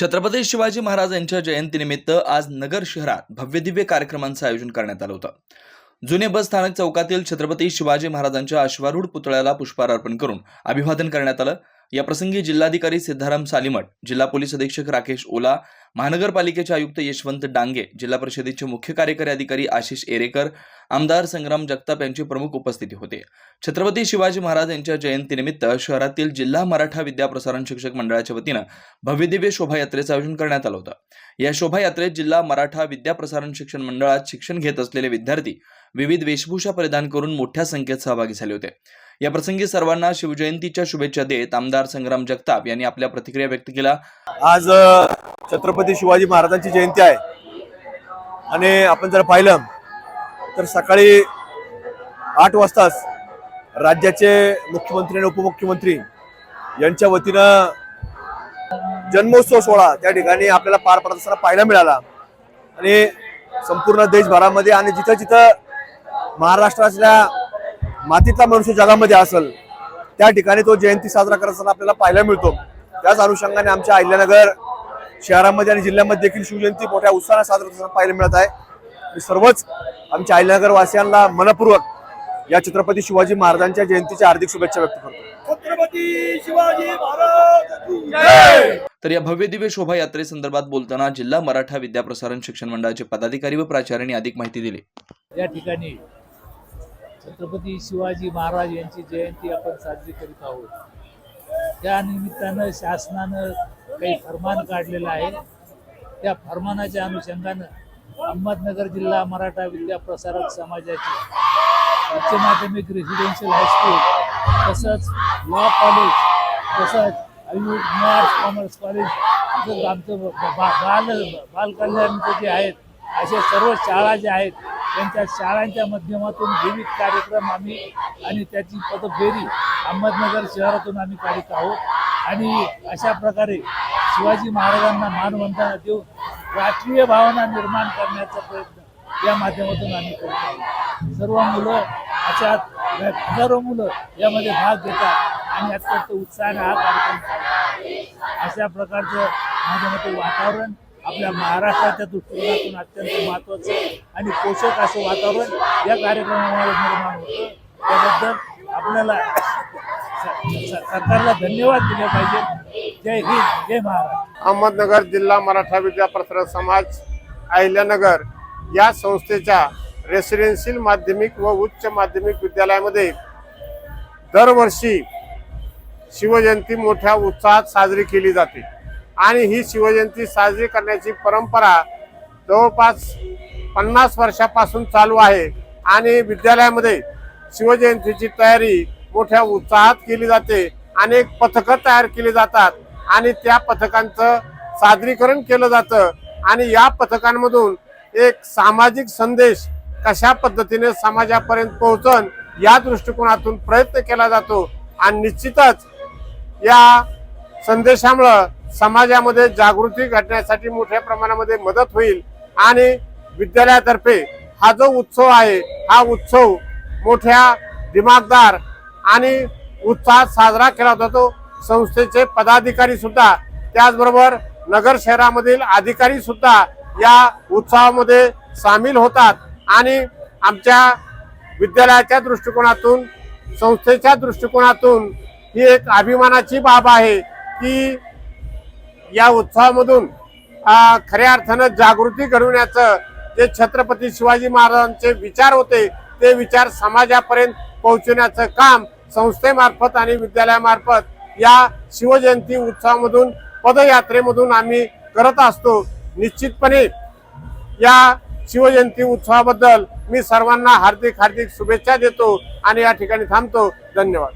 छत्रपती शिवाजी महाराज यांच्या जयंतीनिमित्त आज नगर शहरात भव्यदिव्य कार्यक्रमांचं आयोजन करण्यात आलं होतं. जुने बस स्थानक चौकातील छत्रपती शिवाजी महाराजांच्या अश्वारूढ पुतळ्याला पुष्पहार अर्पण करून अभिवादन करण्यात आलं. याप्रसंगी जिल्हाधिकारी सिद्धाराम सालिमठ जिल्हा पोलीस अधीक्षक राकेश ओला महानगरपालिकेचे आयुक्त यशवंत डांगे जिल्हा परिषदेचे मुख्य कार्यकारी अधिकारी आशिष एरेकर आमदार संग्राम जगताप यांची प्रमुख उपस्थिती होते. छत्रपती शिवाजी महाराज यांच्या जयंतीनिमित्त शहरातील जिल्हा मराठा विद्या प्रसारण शिक्षक मंडळाच्या वतीनं भव्यदिव्य शोभायात्रेचं आयोजन करण्यात आलं होतं. या शोभायात्रेत जिल्हा मराठा विद्या प्रसारण शिक्षण मंडळात शिक्षण घेत असलेले विद्यार्थी विविध वेशभूषा परिधान करून मोठ्या संख्येत सहभागी झाले होते. या प्रसंगी सर्वांना शिवजयंतीच्या शुभेच्छा देत आमदार संग्राम जगताप यांनी आपल्या प्रतिक्रिया व्यक्त केल्या. आज छत्रपती शिवाजी महाराजांची जयंती आहे. आणि आपण जर पाहिलं तर सकाळी आठ वाजताच राज्याचे मुख्यमंत्री आणि उपमुख्यमंत्री यांच्या वतीनं जन्मोत्सव सोहळा त्या ठिकाणी आपल्याला पार पडत असताना पाहायला मिळाला. आणि संपूर्ण देशभरामध्ये आणि जिथं जिथं महाराष्ट्रातल्या मातीतला मनुष्य जगामध्ये असेल त्या ठिकाणी तो जयंती साजरा करत असताना आपल्याला पाहायला मिळतो. त्याच अनुषंगाने आमच्या अहिल्यानगर शहरामध्ये आणि जिल्ह्यामध्ये देखील शिवजयंती मोठ्या उत्साहाने साजरा होताना पाहायला मिळत आहे. मी सर्वच आमच्या अहिल्यानगर वासियांना मनपूर्वक या छत्रपती शिवाजी महाराजांच्या जयंतीच्या हार्दिक शुभेच्छा व्यक्त करतो. छत्रपती शिवाजी महाराज तर या भव्यदिव्य शोभायात्रेसंदर्भात बोलताना जिल्हा मराठा विद्या प्रसारण शिक्षण मंडळाचे पदाधिकारी व प्राचार्यांनी अधिक माहिती दिली. या ठिकाणी छत्रपती शिवाजी महाराज यांची जयंती आपण साजरी करीत आहोत. त्या निमित्तानं शासनानं काही फरमान काढलेलं आहे. त्या फरमानाच्या अनुषंगानं अहमदनगर जिल्हा मराठा विद्या प्रसारक समाजाची उच्च माध्यमिक रेसिडेन्शियल हायस्कूल तसंच लॉ कॉलेज तसंच आयुष आर्ट्स कॉमर्स कॉलेज तसंच आमचं बा- बा- बाल बालकल्याणचं जे आहेत अशा सर्व शाळा ज्या आहेत त्यांच्या शाळांच्या माध्यमातून विविध कार्यक्रम आम्ही आणि त्याची पदफेरी अहमदनगर शहरातून आम्ही काढत आहोत आणि अशा प्रकारे शिवाजी महाराजांना मानवंदना देऊन राष्ट्रीय भावना निर्माण करण्याचा प्रयत्न या माध्यमातून आम्ही करत आहोत. सर्व मुलं अशा हजारो मुलं यामध्ये भाग घेतात आणि अत्यंत उत्साहाने हा कार्यक्रम अशा प्रकारचं माझ्या मते वातावरण आपल्या महाराष्ट्राच्या दृष्टिकोनातून अत्यंत महत्त्वाचं आणि पोषक असं वातावरण या कार्यक्रमामुळे निर्माण होतं. त्याबद्दल आपल्याला स- सरकारला धन्यवाद दिले पाहिजे. जय हिंद जय महाराष्ट्र. अहमदनगर जिल्हा मराठा विद्या प्रसारक समाज अहिल्यानगर या संस्थेच्या रेसिडेन्शियल माध्यमिक व उच्च माध्यमिक विद्यालयामध्ये दरवर्षी शिवजयंती मोठ्या उत्साहात साजरी केली जाते. आणि ही शिवजयंती साजरी करण्याची परंपरा जवळपास पन्नास वर्षापासून चालू आहे. आणि विद्यालयामध्ये शिवजयंतीची तयारी मोठ्या उत्साहात केली जाते. अनेक पथकं तयार केली जातात आणि त्या पथकांचं सादरीकरण केलं जातं. आणि या पथकांमधून एक सामाजिक संदेश कशा पद्धतीने समाजापर्यंत पोहोचन या दृष्टिकोनातून प्रयत्न केला जातो. आणि निश्चितच या संदेशामुळं समाजामध्ये जागृती घडण्यासाठी मोठ्या प्रमाणामध्ये मदत होईल. आणि विद्यालयातर्फे हा जो उत्सव आहे हा उत्सव मोठ्या दिमागदार आणि उत्साहात साजरा केला जातो. संस्थेचे पदाधिकारी सुद्धा त्याचबरोबर नगर शहरामधील अधिकारी सुद्धा या उत्सवामध्ये सामील होतात. आणि आमच्या विद्यालयाच्या दृष्टिकोनातून संस्थेच्या दृष्टिकोनातून ही एक अभिमानाची बाब आहे की या उत्सवामधून खऱ्या अर्थानं जागृती घडवण्याचं जे छत्रपती शिवाजी महाराजांचे विचार होते ते विचार समाजापर्यंत पोहोचवण्याचं काम संस्थेमार्फत आणि विद्यालयामार्फत या शिवजयंती उत्सवामधून पदयात्रेमधून आम्ही करत असतो. निश्चितपणे या शिवजयंती उत्सवाबद्दल मी सर्वांना हार्दिक हार्दिक शुभेच्छा देतो आणि या ठिकाणी थांबतो. धन्यवाद.